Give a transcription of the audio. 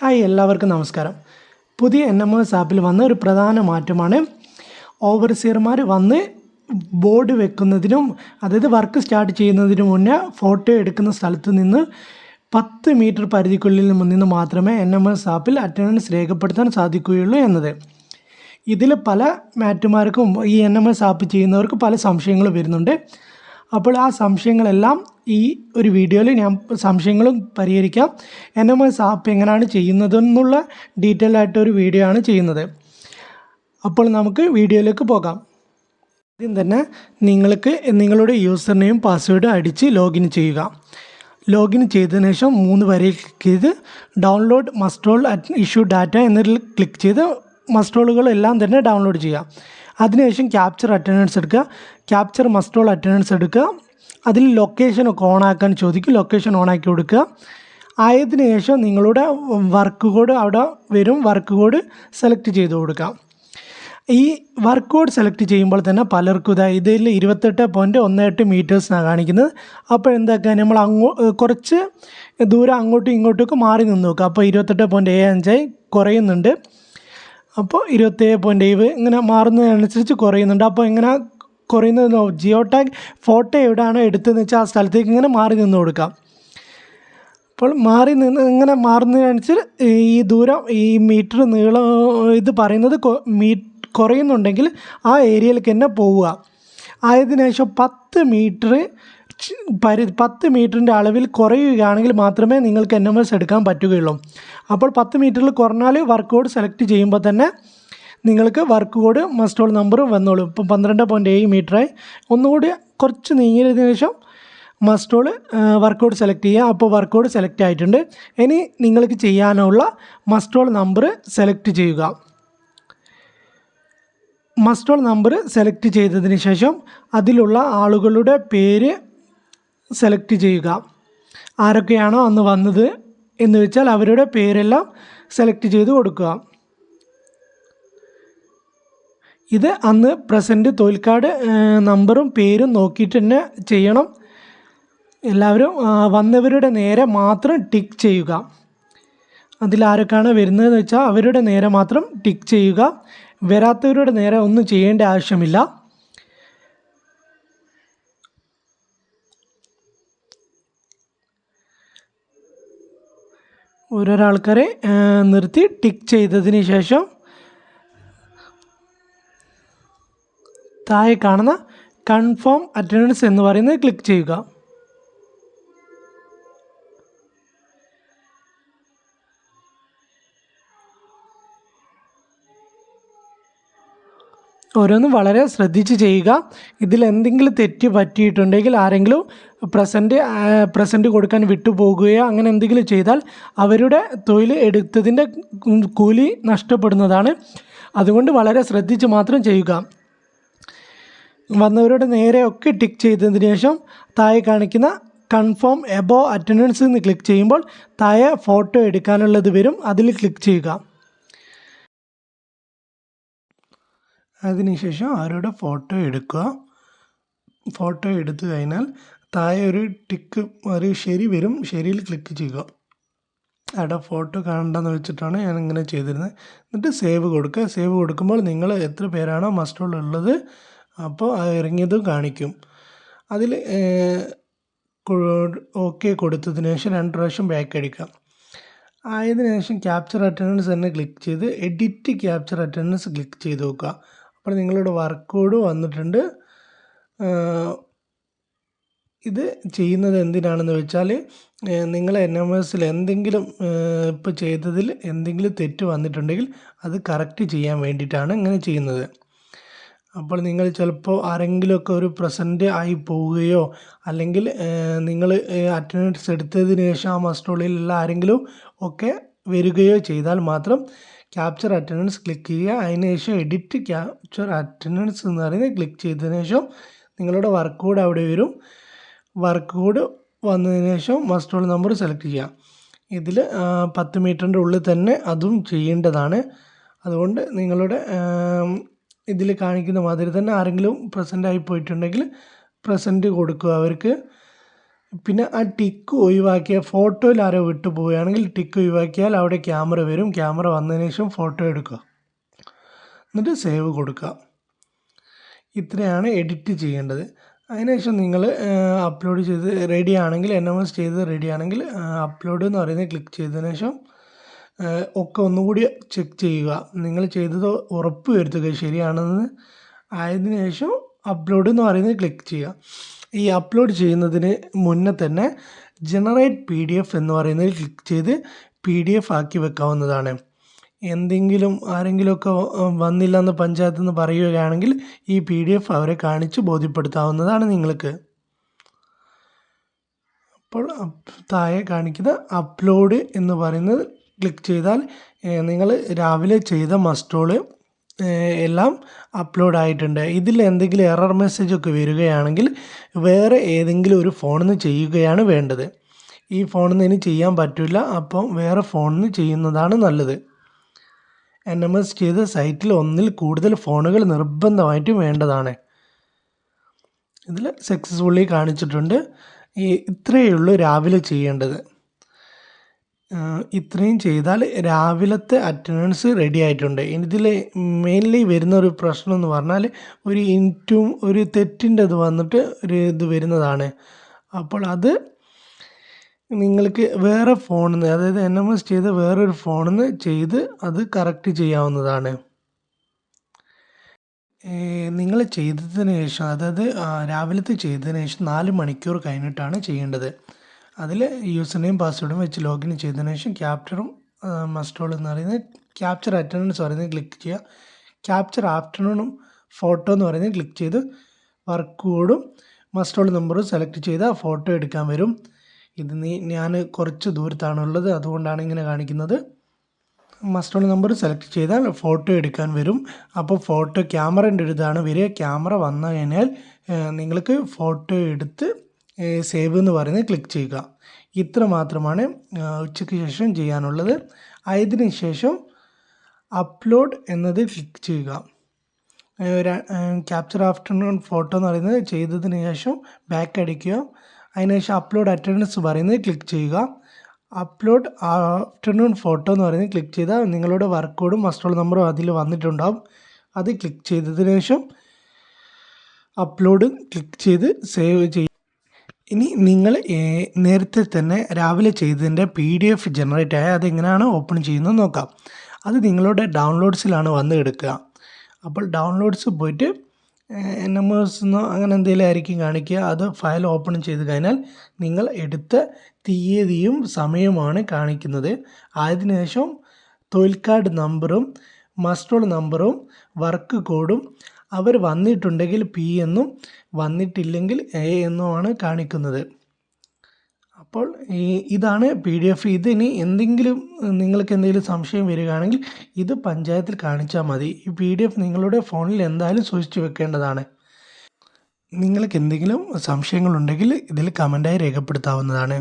Hi എല്ലാവർക്കും നമസ്കാരം. പുതിയ എൻ എം എസ് ആപ്പിൽ വന്ന ഒരു പ്രധാന മാറ്റമാണ്. ഓവർസിയർമാർ വന്ന് ബോർഡ് വെക്കുന്നതിനും അതായത് വർക്ക് സ്റ്റാർട്ട് ചെയ്യുന്നതിന് മുന്നേ ഫോട്ടോ എടുക്കുന്ന സ്ഥലത്ത് നിന്ന് പത്ത് മീറ്റർ പരിധിക്കുള്ളിൽ നിന്ന് മാത്രമേ എൻ എം എസ് ആപ്പിൽ അറ്റൻഡൻസ് രേഖപ്പെടുത്താൻ സാധിക്കുകയുള്ളൂ എന്നത്. ഇതിൽ പല മാറ്റുമാർക്കും ഈ എൻ എം എസ് ആപ്പ് ചെയ്യുന്നവർക്ക് പല സംശയങ്ങളും വരുന്നുണ്ട്. അപ്പോൾ ആ സംശയങ്ങളെല്ലാം ഈ ഒരു വീഡിയോയിൽ ഞാൻ സംശയങ്ങളും പരിഹരിക്കാം. എൻ എം എസ് ആപ്പ് എങ്ങനെയാണ് ചെയ്യുന്നതെന്നുള്ള ഡീറ്റെയിൽ ആയിട്ട് ഒരു വീഡിയോ ആണ് ചെയ്യുന്നത്. അപ്പോൾ നമുക്ക് വീഡിയോയിലേക്ക് പോകാം. ആദ്യം തന്നെ നിങ്ങൾക്ക് നിങ്ങളുടെ യൂസർ നെയിം പാസ്വേഡും അടിച്ച് ലോഗിൻ ചെയ്യുക. ലോഗിൻ ചെയ്തതിനു ശേഷം മൂന്ന് വരെ ക്ലിക്ക് ചെയ്ത് download muster roll issue data എന്നതിൽ ക്ലിക്ക് ചെയ്ത് മസ്റ്റോളുകളെല്ലാം തന്നെ ഡൗൺലോഡ് ചെയ്യുക. അതിനുശേഷം ക്യാപ്ചർ അറ്റൻഡൻസ് എടുക്കുക. ക്യാപ്ചർ മസ്റ്റോൾ അറ്റൻഡൻസ് എടുക്കുക. അതിൽ ലൊക്കേഷൻ ഓൺ ആക്കാൻ ചോദിക്കും. ലൊക്കേഷൻ ഓൺ ആക്കി കൊടുക്കുക. ആയതിനു ശേഷം നിങ്ങളുടെ വർക്ക് കോഡ് അവിടെ വരും. വർക്ക് കോഡ് സെലക്ട് ചെയ്ത് കൊടുക്കാം. ഈ വർക്ക് കോഡ് സെലക്ട് ചെയ്യുമ്പോൾ തന്നെ പലർക്കും ഇതാ ഇതിൽ ഇരുപത്തെട്ട് പോയിന്റ് ഒന്ന് എട്ട് മീറ്റേഴ്സിനാണ് കാണിക്കുന്നത്. അപ്പോൾ എന്താക്കുക? നമ്മൾ അങ്ങോ കുറച്ച് ദൂരം അങ്ങോട്ടും ഇങ്ങോട്ടുമൊക്കെ മാറി നിന്ന് നോക്കുക. അപ്പോൾ ഇരുപത്തെട്ട് പോയിന്റ് ഏഴ് അഞ്ചായി കുറയുന്നുണ്ട്. അപ്പോൾ ഇരുപത്തേഴ് പോയിന്റ് ഏഴ് ഇങ്ങനെ മാറുന്നതിനനുസരിച്ച് കുറയുന്നുണ്ട്. അപ്പോൾ ഇങ്ങനെ കുറയുന്നത് ജിയോ ടാഗ് ഫോട്ടോ എവിടെയാണോ എടുത്തതെന്ന് വെച്ചാൽ ആ സ്ഥലത്തേക്ക് ഇങ്ങനെ മാറി നിന്ന് കൊടുക്കാം. അപ്പോൾ മാറി നിന്ന് ഇങ്ങനെ മാറുന്നതിനനുസരിച്ച് ഈ ദൂരം ഈ മീറ്റർ നീളം ഇത് പറയുന്നത് മീ കുറയുന്നുണ്ടെങ്കിൽ ആ ഏരിയയിലേക്ക് തന്നെ പോവുക. ആയതിനു ശേഷം പത്ത് മീറ്റർ പരി പത്ത് മീറ്ററിന്റെ അളവിൽ കുറയുകയാണെങ്കിൽ മാത്രമേ നിങ്ങൾക്ക് എൻ എം എസ് എടുക്കാൻ പറ്റുകയുള്ളൂ. അപ്പോൾ പത്ത് മീറ്ററിൽ കുറഞ്ഞാൽ വർക്ക് കോഡ് സെലക്ട് ചെയ്യുമ്പോൾ തന്നെ നിങ്ങൾക്ക് വർക്ക് കോഡ് മസ്റ്റോൾ നമ്പറും വന്നോളൂ. ഇപ്പം പന്ത്രണ്ട് പോയിന്റ് ഏഴ് മീറ്ററായി. ഒന്നുകൂടി കുറച്ച് നീങ്ങിയതിനു ശേഷം മസ്റ്റോൾ കോഡ് സെലക്ട് ചെയ്യുക. അപ്പോൾ വർക്ക് കോഡ് സെലക്ട് ആയിട്ടുണ്ട്. ഇനി നിങ്ങൾക്ക് ചെയ്യാനുള്ള മസ്റ്റോൾ നമ്പർ സെലക്ട് ചെയ്യുക. മസ്റ്റോൾ നമ്പർ സെലക്ട് ചെയ്തതിന് ശേഷം അതിലുള്ള ആളുകളുടെ പേര് സെലക്ട് ചെയ്യുക. ആരൊക്കെയാണോ അന്ന് വന്നത് എന്ന് വെച്ചാൽ അവരുടെ പേരെല്ലാം സെലക്ട് ചെയ്ത് കൊടുക്കുക. ഇത് അന്ന് പ്രസന്റ് തോൽക്കാട് നമ്പറും പേരും നോക്കിയിട്ട് തന്നെ ചെയ്യണം. എല്ലാവരും വന്നവരുടെ നേരെ മാത്രം ടിക്ക് ചെയ്യുക. അതിൽ ആരൊക്കെയാണ് വരുന്നതെന്ന് വെച്ചാൽ അവരുടെ നേരെ മാത്രം ടിക്ക് ചെയ്യുക. വരാത്തവരുടെ നേരെ ഒന്നും ചെയ്യേണ്ട ആവശ്യമില്ല. ഓരോരോ ആൾക്കാരെ നിർത്തി ടിക്ക് ചെയ്തതിന് ശേഷം താഴെ കാണുന്ന കൺഫേം അറ്റൻഡൻസ് എന്ന് പറയുന്നത് ക്ലിക്ക് ചെയ്യുക. ഓരോന്നും വളരെ ശ്രദ്ധിച്ച് ചെയ്യുക. ഇതിൽ എന്തെങ്കിലും തെറ്റ് പറ്റിയിട്ടുണ്ടെങ്കിൽ ആരെങ്കിലും പ്രസന്റ് പ്രസന്റ് കൊടുക്കാൻ വിട്ടുപോകുകയോ അങ്ങനെ എന്തെങ്കിലും ചെയ്താൽ അവരുടെ തൊഴിൽ എടുത്തതിന്റെ കൂലി നഷ്ടപ്പെടുന്നതാണ്. അതുകൊണ്ട് വളരെ ശ്രദ്ധിച്ച് മാത്രം ചെയ്യുക. വന്നവരുടെ നേരെ ഒക്കെ ടിക്ക് ചെയ്തതിന് ശേഷം താഴെ കാണിക്കുന്ന കൺഫേം എബോ അറ്റൻഡൻസ് എന്ന് ക്ലിക്ക് ചെയ്യുമ്പോൾ താഴെ ഫോട്ടോ എടുക്കാനുള്ളത് വരും. അതിൽ ക്ലിക്ക് ചെയ്യുക. അതിനുശേഷം അവരുടെ ഫോട്ടോ എടുക്കുക? ഫോട്ടോ എടുത്തു കഴിഞ്ഞാൽ താഴെ ഒരു ടിക്ക് ഒരു ശരി വരും. ശരിയിൽ ക്ലിക്ക് ചെയ്യുക. അവിടെ ഫോട്ടോ കാണണ്ടെന്ന് വെച്ചിട്ടാണ് ഞാൻ ഇങ്ങനെ ചെയ്തിരുന്നത് എന്നിട്ട് സേവ് കൊടുക്കുക. സേവ് കൊടുക്കുമ്പോൾ നിങ്ങൾ എത്ര പേരാണോ മസ്റ്റോൾ ഉള്ളത് അപ്പോൾ ഇറങ്ങിയതും കാണിക്കും. അതിൽ ഓക്കെ കൊടുത്തതിന് ശേഷം രണ്ട് പ്രാവശ്യം ബാക്ക് അടിക്കാം. ആയതിനു ശേഷം ക്യാപ്ചർ അറ്റൻഡൻസ് തന്നെ ക്ലിക്ക് ചെയ്ത് എഡിറ്റ് ക്യാപ്ചർ അറ്റൻഡൻസ് ക്ലിക്ക് ചെയ്ത് നോക്കുക. അപ്പോൾ നിങ്ങളുടെ വർക്ക് കോഡ് വന്നിട്ടുണ്ട്. ഇത് ചെയ്യുന്നത് എന്തിനാണെന്ന് വെച്ചാൽ നിങ്ങൾ എൻ എം എസിൽ എന്തെങ്കിലും ഇപ്പോൾ ചെയ്തതിൽ എന്തെങ്കിലും തെറ്റ് വന്നിട്ടുണ്ടെങ്കിൽ അത് കറക്റ്റ് ചെയ്യാൻ വേണ്ടിയിട്ടാണ് ഇങ്ങനെ ചെയ്യുന്നത്. അപ്പോൾ നിങ്ങൾ ചിലപ്പോൾ ആരെങ്കിലുമൊക്കെ ഒരു പ്രസന്റ് ആയി പോവുകയോ അല്ലെങ്കിൽ നിങ്ങൾ അറ്റൻഡൻസ് എടുത്തതിന് ശേഷം ആ മസ്റ്റോളിലുള്ള ആരെങ്കിലും ഒക്കെ വരികയോ ചെയ്താൽ മാത്രം ക്യാപ്ചർ അറ്റൻഡൻസ് ക്ലിക്ക് ചെയ്യുക. അതിന് ശേഷം എഡിറ്റ് ക്യാപ്ചർ അറ്റൻഡൻസ് എന്ന് പറയുന്നത് ക്ലിക്ക് ചെയ്തതിന് ശേഷം നിങ്ങളുടെ വർക്ക് കോഡ് അവിടെ വരും. വർക്ക് കോഡ് വന്നതിന് ശേഷം മസ്റ്റോൾ നമ്പർ സെലക്ട് ചെയ്യുക. ഇതിൽ പത്ത് മീറ്ററിന്റെ ഉള്ളിൽ തന്നെ അതും ചെയ്യേണ്ടതാണ്. അതുകൊണ്ട് നിങ്ങളുടെ ഇതിൽ കാണിക്കുന്ന മാതിരി തന്നെ ആരെങ്കിലും പ്രസന്റ് ആയി പോയിട്ടുണ്ടെങ്കിൽ പ്രസന്റ് കൊടുക്കുക അവർക്ക്. പിന്നെ ആ ടിക്ക് ഒഴിവാക്കിയ ഫോട്ടോയിൽ ആരോ വിട്ടു പോവുകയാണെങ്കിൽ ടിക്ക് ഒഴിവാക്കിയാൽ അവിടെ ക്യാമറ വരും. ക്യാമറ വന്നതിന് ശേഷം ഫോട്ടോ എടുക്കുക. എന്നിട്ട് സേവ് കൊടുക്കുക. ഇത്രയാണ് എഡിറ്റ് ചെയ്യേണ്ടത്. അതിനുശേഷം നിങ്ങൾ അപ്ലോഡ് ചെയ്ത് റെഡി ആണെങ്കിൽ എൻ എം എസ് ചെയ്ത് റെഡി ആണെങ്കിൽ അപ്ലോഡ് എന്ന് പറയുന്നത് ക്ലിക്ക് ചെയ്തതിന് ശേഷം ഒക്കെ ഒന്നുകൂടി ചെക്ക് ചെയ്യുക. നിങ്ങൾ ചെയ്തത് ഉറപ്പ് വരുത്തുക ശരിയാണെന്ന് ആയതിനു ശേഷം അപ്ലോഡ് എന്ന് പറയുന്നത് ക്ലിക്ക് ചെയ്യുക. ഈ അപ്ലോഡ് ചെയ്യുന്നതിന് മുന്നേ തന്നെ ജനറേറ്റ് പി ഡി എഫ് എന്ന് പറയുന്നതിൽ ക്ലിക്ക് ചെയ്ത് പി ഡി എഫ് ആക്കി വെക്കാവുന്നതാണ്. എന്തെങ്കിലും ആരെങ്കിലുമൊക്കെ വന്നില്ല എന്ന് പഞ്ചായത്ത് നിന്ന് പറയുകയാണെങ്കിൽ ഈ പി ഡി എഫ് അവരെ കാണിച്ച് ബോധ്യപ്പെടുത്താവുന്നതാണ് നിങ്ങൾക്ക്. അപ്പോൾ താഴെ കാണിക്കുന്ന അപ്ലോഡ് എന്ന് പറയുന്നത് ക്ലിക്ക് ചെയ്താൽ നിങ്ങൾ രാവിലെ ചെയ്ത മസ്റ്റോൾ എല്ലാം അപ്ലോഡ് ആയിട്ടുണ്ട്. ഇതിൽ എന്തെങ്കിലും എറർ മെസ്സേജ് ഒക്കെ വരികയാണെങ്കിൽ വേറെ ഏതെങ്കിലും ഒരു ഫോണിൽ നിന്ന് ചെയ്യുകയാണ് വേണ്ടത്. ഈ ഫോണിൽ നിന്ന് ഇനി ചെയ്യാൻ പറ്റില്ല അപ്പം വേറെ ഫോണിൽ നിന്ന് ചെയ്യുന്നതാണ് നല്ലത്. എൻ എം എസ് ചെയ്ത സൈറ്റിൽ ഒന്നിൽ കൂടുതൽ ഫോണുകൾ നിർബന്ധമായിട്ടും വേണ്ടതാണ്. ഇതിൽ സക്സസ്ഫുള്ളി കാണിച്ചിട്ടുണ്ട്. ഈ ഇത്രയേ ഉള്ളൂ രാവിലെ ചെയ്യേണ്ടത്. ഇത്രയും ചെയ്താൽ രാവിലത്തെ അറ്റൻഡൻസ് റെഡി ആയിട്ടുണ്ട്. ഇതിൽ മെയിൻലി വരുന്ന ഒരു പ്രശ്നം എന്ന് പറഞ്ഞാൽ ഒരു ഇന്റും ഒരു തെറ്റിന്റെ ഇത് വന്നിട്ട് ഒരു ഇത് വരുന്നതാണ്. അപ്പോൾ അത് നിങ്ങൾക്ക് വേറെ ഫോണിൽ നിന്ന് അതായത് എൻ എം എസ് ചെയ്ത വേറൊരു ഫോണിൽ നിന്ന് ചെയ്ത് അത് കറക്റ്റ് ചെയ്യാവുന്നതാണ്. നിങ്ങൾ ചെയ്തതിന് ശേഷം അതായത് രാവിലത്തെ ചെയ്തതിന് ശേഷം നാല് മണിക്കൂർ കഴിഞ്ഞിട്ടാണ് ചെയ്യേണ്ടത്. അതിൽ യൂസർ നെയിം പാസ്വേഡും വെച്ച് ലോഗിൻ ചെയ്തതിനു ശേഷം ക്യാപ്ചറും മസ്റ്റോൾ എന്ന് പറയുന്നത് ക്യാപ്ചർ അറ്റൻഡൻസ് പറയുന്നത് ക്ലിക്ക് ചെയ്യുക. ക്യാപ്ചർ ആഫ്റ്റർനൂണും ഫോട്ടോ എന്ന് പറയുന്നത് ക്ലിക്ക് ചെയ്ത് വർക്ക് കോഡും മസ്റ്റോൾ നമ്പറും സെലക്ട് ചെയ്താൽ ഫോട്ടോ എടുക്കാൻ വരും. ഇത് നീ ഞാൻ കുറച്ച് ദൂരത്താണുള്ളത് അതുകൊണ്ടാണ് ഇങ്ങനെ കാണിക്കുന്നത്. മസ്റ്റോൾ നമ്പർ സെലക്ട് ചെയ്താൽ ഫോട്ടോ എടുക്കാൻ വരും. അപ്പോൾ ഫോട്ടോ ക്യാമറേന്റെ ഒരു ഇതാണ് വരിക. ക്യാമറ വന്നു കഴിഞ്ഞാൽ നിങ്ങൾക്ക് ഫോട്ടോ എടുത്ത് സേവ് എന്ന് പറയുന്നത് ക്ലിക്ക് ചെയ്യുക. ഇത്ര മാത്രമാണ് ഉച്ചയ്ക്ക് ശേഷം ചെയ്യാനുള്ളത്. അതിന് ശേഷം അപ്ലോഡ് എന്നത് ക്ലിക്ക് ചെയ്യുക. ക്യാപ്ചർ ആഫ്റ്റർനൂൺ ഫോട്ടോ എന്ന് പറയുന്നത് ചെയ്തതിന് ശേഷം ബാക്ക് അടിക്കുക. അതിനുശേഷം അപ്ലോഡ് അറ്റൻഡൻസ് പറയുന്നത് ക്ലിക്ക് ചെയ്യുക. അപ്ലോഡ് ആഫ്റ്റർനൂൺ ഫോട്ടോ എന്ന് പറയുന്നത് ക്ലിക്ക് ചെയ്താൽ നിങ്ങളുടെ വർക്ക് കോഡും മസ്റ്റോൾ നമ്പറും അതിൽ വന്നിട്ടുണ്ടാവും. അത് ക്ലിക്ക് ചെയ്തതിന് ശേഷം അപ്ലോഡ് ക്ലിക്ക് ചെയ്ത് സേവ് ചെയ്യും ഇനി നിങ്ങൾ നേരത്തെ തന്നെ രാവിലെ ചെയ്തതിന്റെ പി ഡി എഫ് ജനറേറ്റ് ആയ അതെങ്ങനെയാണ് ഓപ്പൺ ചെയ്യുന്നത് നോക്കാം. അത് നിങ്ങളുടെ ഡൗൺലോഡ്സിലാണ് വന്ന് എടുക്കുക. അപ്പോൾ ഡൗൺലോഡ്സ് പോയിട്ട് എൻ എം എസ് എന്നോ അങ്ങനെ എന്തെങ്കിലും ആയിരിക്കും കാണിക്കുക. അത് ഫയൽ ഓപ്പൺ ചെയ്ത് കഴിഞ്ഞാൽ നിങ്ങൾ എടുത്ത തീയതിയും സമയവുമാണ് കാണിക്കുന്നത്. അതിനുശേഷം തൊഴിൽ കാർഡ് നമ്പറും മസ്റ്റോൾ നമ്പറും വർക്ക് കോഡും അവർ വന്നിട്ടുണ്ടെങ്കിൽ പി എന്നും വന്നിട്ടില്ലെങ്കിൽ എ എന്നുമാണ് കാണിക്കുന്നത്. അപ്പോൾ ഈ ഇതാണ് പി ഡി എഫ് ഇത് ഇനി എന്തെങ്കിലും നിങ്ങൾക്ക് എന്തെങ്കിലും സംശയം വരികയാണെങ്കിൽ ഇത് പഞ്ചായത്തിൽ കാണിച്ചാൽ മതി. ഈ പി ഡി എഫ് നിങ്ങളുടെ ഫോണിൽ എന്തായാലും സൂക്ഷിച്ചു വെക്കേണ്ടതാണ്. നിങ്ങൾക്ക് എന്തെങ്കിലും സംശയങ്ങളുണ്ടെങ്കിൽ ഇതിൽ കമന്റായി രേഖപ്പെടുത്താവുന്നതാണ്.